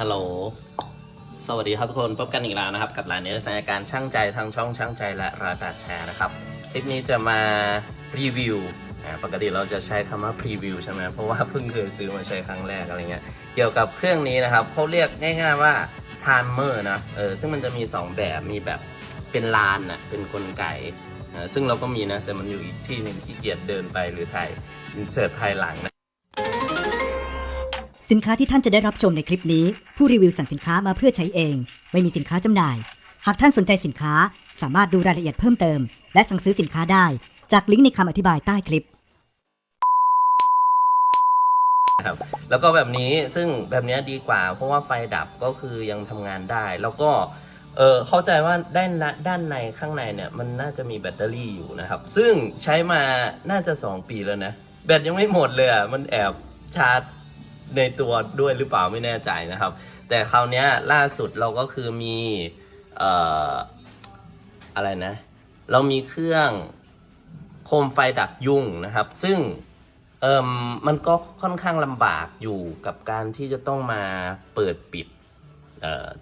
ฮัลโหล สวัสดีครับทุกคน พบกันอีกแล้วนะครับ กับรายในรายการช่างใจทางช่องช่างใจและราตาแชร์นะครับ คลิปนี้จะมารีวิวปกติเราจะใช้คำว่าพรีวิวใช่ไหมเพราะว่าเพิ่งเคยซื้อมาใช้ครั้งแรกอะไรเงี้ย เกี่ยวกับเครื่องนี้นะครับเขาเรียกง่ายๆว่า timer นะ เออ ซึ่งมันจะมี 2 แบบ มีแบบเป็นลานนะเป็นกลไก่ซึ่งเราก็มีนะ แต่มันอยู่อีกที่หนึ่งที่เกียจเดินไปหรือถ่ายอินเสิร์ตภายหลังนะ สินค้าที่ท่านจะได้รับชมในคลิปนี้ ผู้รีวิวสั่งสินค้ามาเพื่อใช้เอง ไม่มีสินค้าจำหน่าย หากท่านสนใจสินค้าสามารถดูรายละเอียดเพิ่มเติม และสั่งซื้อสินค้าได้ จากลิงก์ในคำอธิบายใต้คลิป ครับแล้วก็แบบนี้ซึ่งแบบเนี้ยดีกว่า เพราะว่าไฟดับก็คือยังทำงานได้ แล้วก็เออเข้าใจว่าด้านในด้านในข้างในเนี่ยมันน่าจะมีแบตเตอรี่อยู่นะครับ ซึ่งใช้มาน่าจะ 2 ปีแล้วนะ แบตยังไม่หมดเลยอะมันแอบชาร์จ ในตัวด้วยหรือเปล่าไม่แน่ใจนะครับ แต่คราวนี้ล่าสุดเราก็คือมีเอ่ออะไรนะ เรามีเครื่องโคมไฟดักยุงนะครับ ซึ่งเอ่มมันก็ค่อนข้างลำบากอยู่กับการที่จะต้องมาเปิดปิด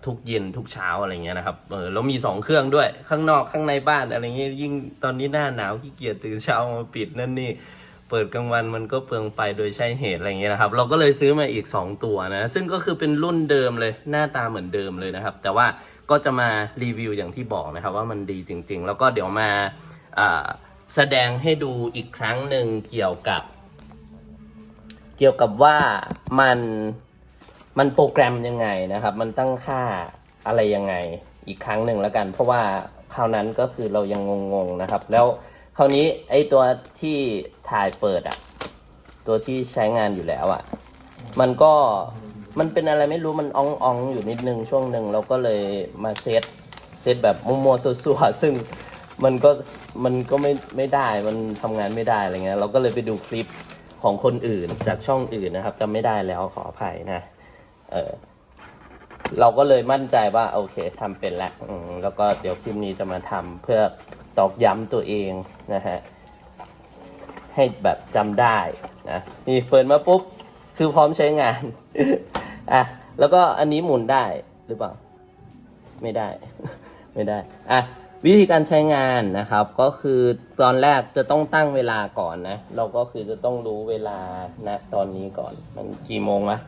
ทุกเย็นทุกเช้าอะไรเงี้ยนะครับเออเรามีสองเครื่องด้วย ข้างนอกข้างในบ้านอะไรเงี้ยยิ่งตอนนี้หน้าหนาวขี้เกียจตื่นเช้ามาปิดนั่นนี่ ปิดกลางวันมันก็เปลืองไฟโดยใช่เหตุอะไรเงี้ยนะครับ เราก็เลยซื้อมาอีก 2 ตัวนะ ซึ่งก็คือเป็นรุ่นเดิมเลยหน้าตาเหมือนเดิมเลยนะครับ แต่ว่าก็จะมารีวิวอย่างที่บอกนะครับ ว่ามันดีจริง ๆ แล้วก็เดี๋ยวมาแสดงให้ดูอีกครั้งหนึ่งเกี่ยวกับ เกี่ยวกับว่ามันมันโปรแกรมยังไงนะครับ มันตั้งค่าอะไรยังไงอีกครั้งหนึ่งแล้วกัน เพราะว่าคราวนั้นก็คือเรายังงงๆนะครับ แล้ว คราวนี้ไอตัวที่ถ่ายเปิดอะตัวที่ใช้งานอยู่แล้วอะมันก็มันเป็นอะไรไม่รู้มันอ่องๆองอยู่นิดนึงช่วงหนึ่งเราก็เลยมาเซตเซตแบบมัวๆซัวๆซึ่งมันก็มันก็ไม่ไม่ได้มันทำงานไม่ได้อะไรเงี้ยเราก็เลยไปดูคลิปของคนอื่นจากช่องอื่นนะครับจำไม่ได้แล้วขออภัยนะเออเราก็เลยมั่นใจว่าโอเคทำเป็นแล้วแล้วก็เดี๋ยวคลิปนี้จะมาทำเพื่อ ตอกย้ำตัวเองนะฮะให้แบบจำได้นะนี่เปิดมาปุ๊บ คือพร้อมใช้งานอะแล้วก็อันนี้หมุนได้หรือเปล่า ไม่ได้ ไม่ได้อะวิธีการใช้งานนะครับก็คือตอนแรกจะต้องตั้งเวลาก่อนนะ เราก็คือจะต้องรู้เวลานะตอนนี้ก่อน มันกี่โมงวะ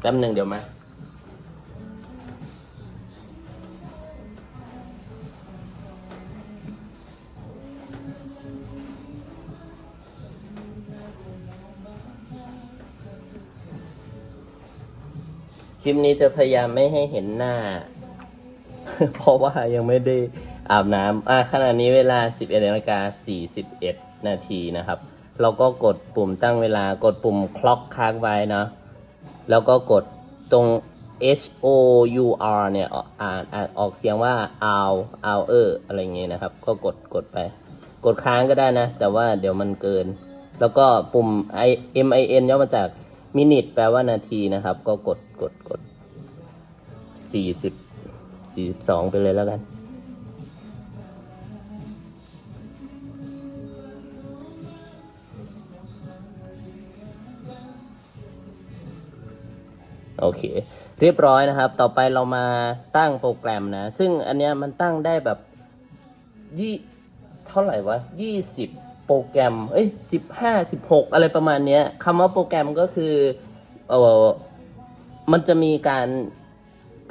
แป๊บหนึ่งเดี๋ยวมา คลิปนี้จะพยายามไม่ให้เห็นหน้า เพราะว่ายังไม่ได้อาบน้ำอะขณะนี้เวลา 11นาฬิกา41 นาทีนะครับ เราก็กดปุ่มตั้งเวลากดปุ่มคล็อกค้างไว้นะ แล้วก็กดตรง H O U R เนี่ยอ่านอ่านออกเสียงว่า hour hour อะไรเงี้ยนะครับ ก็กดกดไป กดค้างก็ได้นะ แต่ว่าเดี๋ยวมันเกิน แล้วก็ปุ่ม I M I N ย่อมาจาก minute แปลว่านาทีนะครับ ก็กดกดกดสี่สิบสี่สิบสองไปเลยแล้วกัน โอเค เรียบร้อยนะครับ ต่อไปเรามาตั้งโปรแกรมนะ ซึ่งอันเนี้ยมันตั้งได้แบบยี่เท่าไหร่วะยี่สิบ รแกรม เอ้ยสิบห้าสิบหกอะไรประมาณเนี้ยคำว่าโปรแกรมก็คือเออมันจะมีการ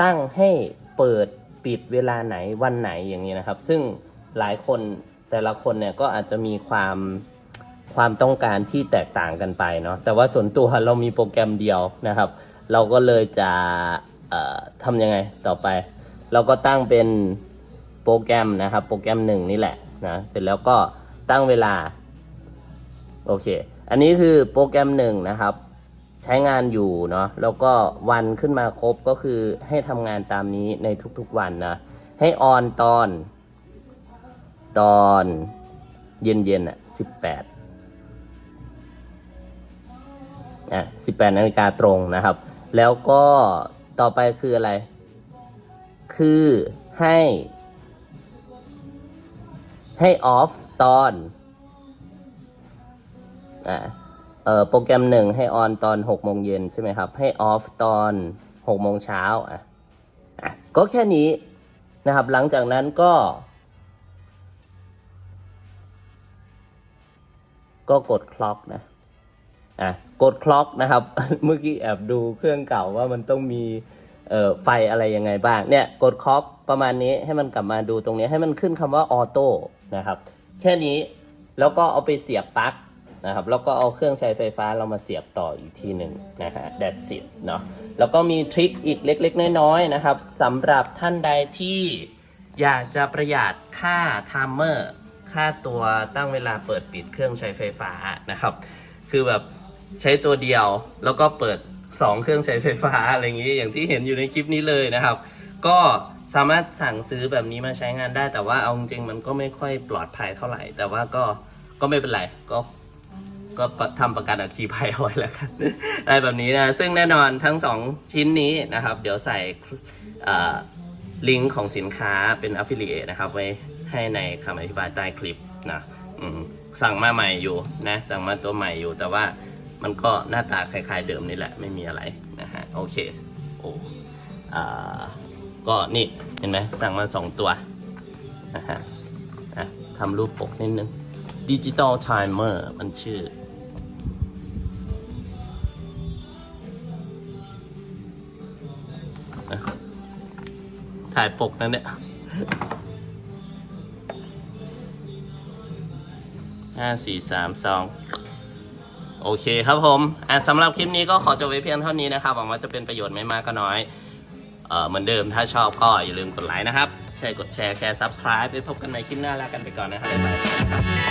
ตั้งให้เปิดปิดเวลาไหนวันไหนอย่างนี้นะครับ ซึ่งหลายคนแต่ละคนเนี่ยก็อาจจะมีความความต้องการที่แตกต่างกันไปเนาะแต่ว่าส่วนตัวเรามีโปรแกรมเดียวนะครับ เราก็เลยจะทำยังไงต่อไป เราก็ตั้งเป็นโปรแกรมนะครับ โปรแกรมหนึ่งนี่แหละนะเสร็จแล้วก็ ตั้งเวลา โอเค อันนี้คือโปรแกรมหนึ่งนะครับ ใช้งานอยู่เนาะแล้วก็วันขึ้นมาครบก็คือให้ทำงานตามนี้ในทุกๆวันนะ ให้ออนตอน ตอนเย็นๆอะสิบแปดอะสิบแปดนาฬิกาตรงนะครับ แล้วก็ต่อไปคืออะไร คือให้ให้ออฟ ตอนอ่าเอ่อโปรแกรมหนึ่งให้ออนตอน6โมงเย็นใช่ไหมครับ ให้ออฟตอนหกโมงเช้าอะอะก็แค่นี้นะครับ หลังจากนั้นก็ ก็กดคล็อกนะอะกดคล็อกนะครับ เมื่อกี้แอบดูเครื่องเก่าว่ามันต้องมีเอ่อไฟอะไรยังไงบ้างเนี่ยกดคล็อกประมาณนี้ให้มันกลับมาดูตรงนี้ให้มันขึ้นคำว่าออโต้นะครับ แค่นี้แล้วก็เอาไปเสียบปลั๊กนะครับแล้วก็เอาเครื่องใช้ไฟฟ้าเรามาเสียบต่ออีกทีหนึ่งนะฮะ that's it เนาะแล้วก็มีทริคอีกเล็กๆ น้อยๆนะครับสำหรับท่านใดที่อยากจะประหยัดค่าไทม์เมอร์ค่าตัวตั้งเวลาเปิดปิดเครื่องใช้ไฟฟ้านะครับ คือแบบใช้ตัวเดียวแล้วก็เปิด 2 เครื่องใช้ไฟฟ้าอะไรอย่างนี้อย่างที่เห็นอยู่ในคลิปนี้เลยนะครับ ก็สามารถสั่งซื้อแบบนี้มาใช้งานได้ แต่ว่าเอาจริงๆมันก็ไม่ค่อยปลอดภัยเท่าไหร่ แต่ว่าก็ก็ไม่เป็นไรก็ก็ทำประกันอัคคีภัยเอาไว้แล้วกันอะไรแบบนี้นะซึ่งแน่นอนทั้งสองชิ้นนี้นะครับ เดี๋ยวใส่ลิงก์ของสินค้าเป็น affiliate นะครับ ไว้ให้ในคำอธิบายใต้คลิปนะสั่งมาใหม่อยู่นะสั่งมาตัวใหม่อยู่ แต่ว่ามันก็หน้าตาคล้ายๆเดิมนี่แหละไม่มีอะไรนะฮะโอเคโอ้อ่า ก็นี่เห็นไหมสั่งมาสองตัวนะฮะอะทำรูปปกนิดนึงดิจิตอลไทม์เมอร์มันชื่อ ถ่ายปกนั่นเนี่ยห้าสี่สามสองโอเคครับผม อะสำหรับคลิปนี้ก็ขอจบไว้เพียงเท่านี้นะครับ หวังว่าจะเป็นประโยชน์ไม่มากก็น้อย เออเหมือนเดิมถ้าชอบก็อย่าลืมกดไลค์นะครับแช่กดแชร์แชร์ subscribe ไปพบกันใหม่คลิปหน้าแล้วกันไปก่อนนะครับ